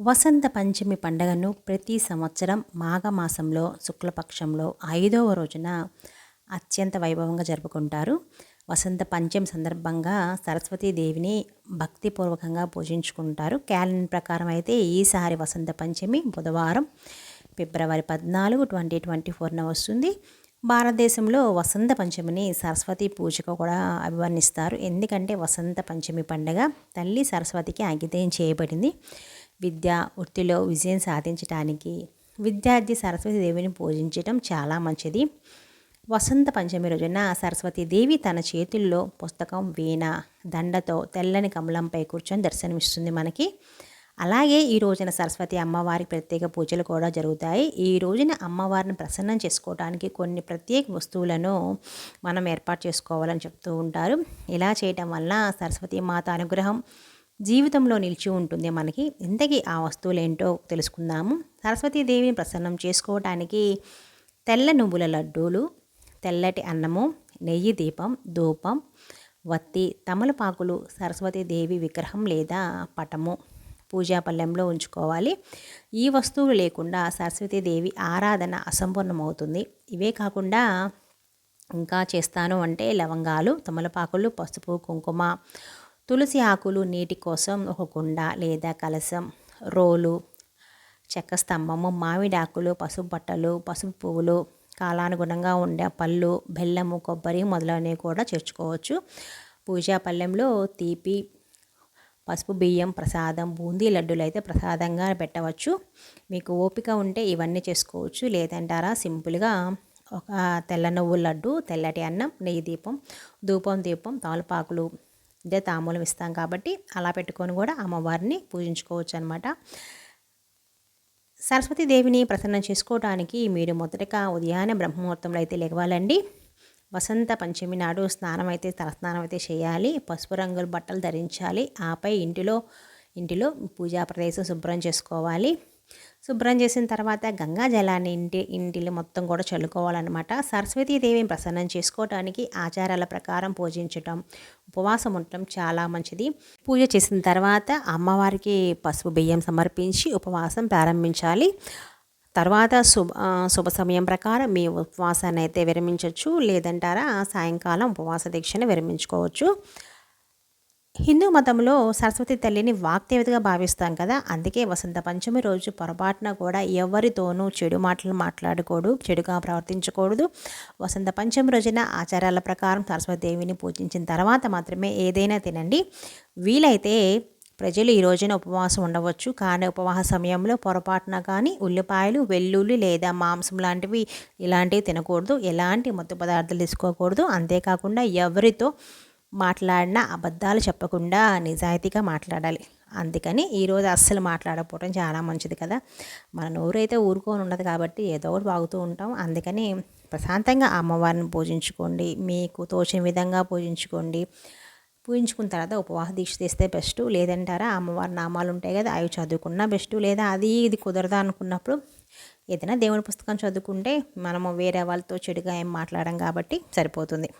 వసంత పంచమి పండుగను ప్రతి సంవత్సరం మాఘమాసంలో శుక్లపక్షంలో ఐదవ రోజున అత్యంత వైభవంగా జరుపుకుంటారు. వసంత పంచమి సందర్భంగా సరస్వతీదేవిని భక్తిపూర్వకంగా పూజించుకుంటారు. క్యాలెండర్ ప్రకారం అయితే ఈసారి వసంత పంచమి బుధవారం ఫిబ్రవరి పద్నాలుగు ట్వంటీ ట్వంటీ ఫోర్న వస్తుంది. భారతదేశంలో వసంత పంచమిని సరస్వతి పూజకు కూడా అభివర్ణిస్తారు. ఎందుకంటే వసంత పంచమి పండుగ తల్లి సరస్వతికి అంకితం చేయబడింది. విద్య వృత్తిలో విజయం సాధించడానికి విద్యార్థి సరస్వతి దేవిని పూజించడం చాలా మంచిది. వసంత పంచమి రోజున సరస్వతీదేవి తన చేతుల్లో పుస్తకం వీణ దండతో తెల్లని కమలంపై కూర్చొని దర్శనమిస్తుంది మనకి. అలాగే ఈ రోజున సరస్వతి అమ్మవారికి ప్రత్యేక పూజలు కూడా జరుగుతాయి. ఈ రోజున అమ్మవారిని ప్రసన్నం చేసుకోవడానికి కొన్ని ప్రత్యేక వస్తువులను మనం ఏర్పాటు చేసుకోవాలని చెప్తూ ఉంటారు. ఇలా చేయటం వల్ల సరస్వతి మాత అనుగ్రహం జీవితంలో నిలిచి ఉంటుంది మనకి. ఇంతకీ ఆ వస్తువులేంటో తెలుసుకుందాము. సరస్వతీదేవిని ప్రసన్నం చేసుకోవటానికి తెల్ల నువ్వుల లడ్డూలు తెల్లటి అన్నము నెయ్యి దీపం ధూపం వత్తి తమలపాకులు సరస్వతీదేవి విగ్రహం లేదా పటము పూజాపల్లెంలో ఉంచుకోవాలి. ఈ వస్తువులు లేకుండా సరస్వతీదేవి ఆరాధన అసంపూర్ణమవుతుంది. ఇవే కాకుండా ఇంకా చేస్తాను అంటే లవంగాలు తమలపాకులు పసుపు కుంకుమ తులసి ఆకులు నీటి కోసం ఒక కుండ లేదా కలసం రోలు చెక్క స్తంభము మామిడి ఆకులు పసుపు బట్టలు పసుపు పువ్వులు కాలానుగుణంగా ఉండే పళ్ళు బెల్లము కొబ్బరి మొదలైనవి కూడా చేర్చుకోవచ్చు. పూజా పళ్ళెంలో తీపి పసుపు బియ్యం ప్రసాదం బూందీ లడ్డూలు అయితే ప్రసాదంగా పెట్టవచ్చు. మీకు ఓపిక ఉంటే ఇవన్నీ చేసుకోవచ్చు. లేదంటారా సింపుల్గా ఒక తెల్ల నువ్వుల లడ్డు తెల్లటి అన్నం నెయ్యి దీపం ధూపం దీపం తాలపాకులు ఇదే తాంబూలం ఇస్తాం కాబట్టి అలా పెట్టుకొని కూడా అమ్మవారిని పూజించుకోవచ్చు అనమాట సరస్వతీదేవిని ప్రసన్నం చేసుకోవడానికి మీరు మొదటగా ఉదయాన్నే బ్రహ్మముహూర్తంలో అయితే లెగవాలండి వసంత పంచమి నాడు స్నానం అయితే తలస్నానం అయితే చేయాలి. పసుపు రంగుల బట్టలు ధరించాలి. ఆపై ఇంటిలో ఇంటిలో పూజా ప్రదేశం శుభ్రం చేసుకోవాలి. శుభ్రం చేసిన తర్వాత గంగా జలాన్ని ఇంటి ఇంటిలో మొత్తం కూడా చల్లుకోవాలన్నమాట. సరస్వతీదేవిని ప్రసన్నం చేసుకోవడానికి ఆచారాల ప్రకారం పూజించటం ఉపవాసం ఉండటం చాలా మంచిది. పూజ చేసిన తర్వాత అమ్మవారికి పసుపు బియ్యం సమర్పించి ఉపవాసం ప్రారంభించాలి. తర్వాత శుభ శుభ సమయం ప్రకారం మీ ఉపవాసాన్ని అయితే విరమించవచ్చు లేదంటారా సాయంకాలం ఉపవాస దీక్షను విరమించుకోవచ్చు. హిందూ మతంలో సరస్వతి తల్లిని వాక్దేవతగా భావిస్తాం కదా. అందుకే వసంత పంచమి రోజు పొరపాటున కూడా ఎవరితోనూ చెడు మాటలు మాట్లాడకూడదు చెడుగా ప్రవర్తించకూడదు. వసంత పంచమి రోజున ఆచారాల ప్రకారం సరస్వతి దేవిని పూజించిన తర్వాత మాత్రమే ఏదైనా తినండి. వీలైతే ప్రజలు ఈ రోజున ఉపవాసం ఉండవచ్చు. కానీ ఉపవాస సమయంలో పొరపాటున కానీ ఉల్లిపాయలు వెల్లుల్లి లేదా మాంసం లాంటివి ఇలాంటివి తినకూడదు. ఎలాంటి మత్తు పదార్థాలు తీసుకోకూడదు. అంతేకాకుండా ఎవరితో మాట్లాడిన అబద్ధాలు చెప్పకుండా నిజాయితీగా మాట్లాడాలి. అందుకని ఈరోజు అస్సలు మాట్లాడకపోవడం చాలా మంచిది కదా. మన నోరు అయితే ఊరుకొని ఉండదు కాబట్టి ఏదో ఒకటి బాగుతూ ఉంటాం. అందుకని ప్రశాంతంగా అమ్మవారిని పూజించుకోండి. మీకు తోచిన విధంగా పూజించుకోండి. పూజించుకున్న తర్వాత ఉపవాస దీక్ష తీస్తే బెస్ట్. లేదంటారా అమ్మవారి నామాలు ఉంటాయి కదా అవి చదువుకున్నా బెస్ట్. లేదా అది ఇది కుదరదా అనుకున్నప్పుడు ఏదైనా దేవుని పుస్తకం చదువుకుంటే మనము వేరే వాళ్ళతో చెడుగా ఏం మాట్లాడడం కాబట్టి సరిపోతుంది.